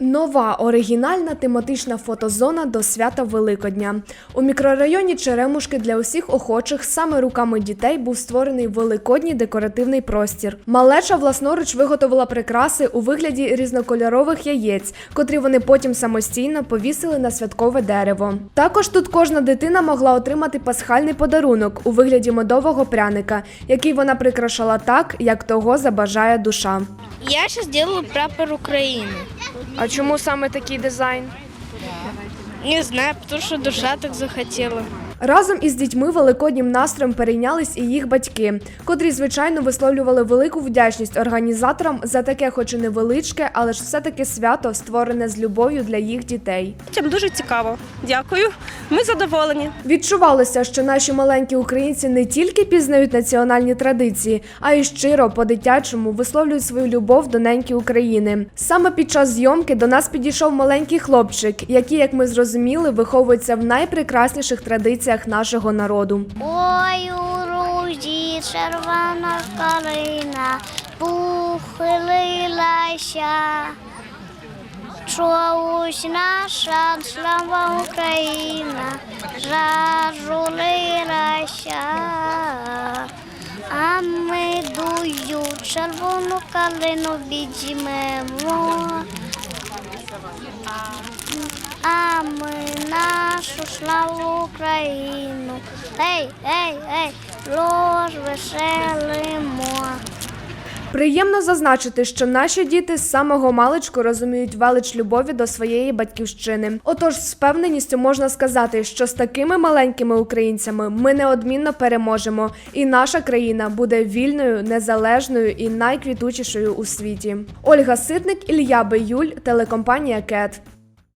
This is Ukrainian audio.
Нова оригінальна тематична фотозона до свята Великодня. У мікрорайоні Черемушки для усіх охочих саме руками дітей був створений великодній декоративний простір. Малеча власноруч виготовила прикраси у вигляді різнокольорових яєць, котрі вони потім самостійно повісили на святкове дерево. Також тут кожна дитина могла отримати пасхальний подарунок у вигляді медового пряника, який вона прикрашала так, як того забажає душа. Я сейчас делаю прапор Украины. А чому саме такий дизайн? Не знаю, тому що душа так захотела. Разом із дітьми великоднім настроєм перейнялись і їх батьки, котрі, звичайно, висловлювали велику вдячність організаторам за таке, хоч і невеличке, але ж все-таки свято, створене з любов'ю для їх дітей. Дітям дуже цікаво. Дякую. Ми задоволені. Відчувалося, що наші маленькі українці не тільки пізнають національні традиції, а й щиро по-дитячому висловлюють свою любов до неньки України. Саме під час зйомки до нас підійшов маленький хлопчик, який, як ми зрозуміли, виховується в найпрекрасніших традиціях нашого народу. Ой, у рузі червона калина похилилася. Чогось наша слава Україна зажулилася. А ми дую червону калину віджмемо. Нашу славу Україну. Ей, ей, ей, лож веселимо. Приємно зазначити, що наші діти з самого маличку розуміють велич любові до своєї батьківщини. Отож, з впевненістю можна сказати, що з такими маленькими українцями ми неодмінно переможемо, і наша країна буде вільною, незалежною і найквітучішою у світі. Ольга Ситник, Ілля Биюль, телекомпанія Кет.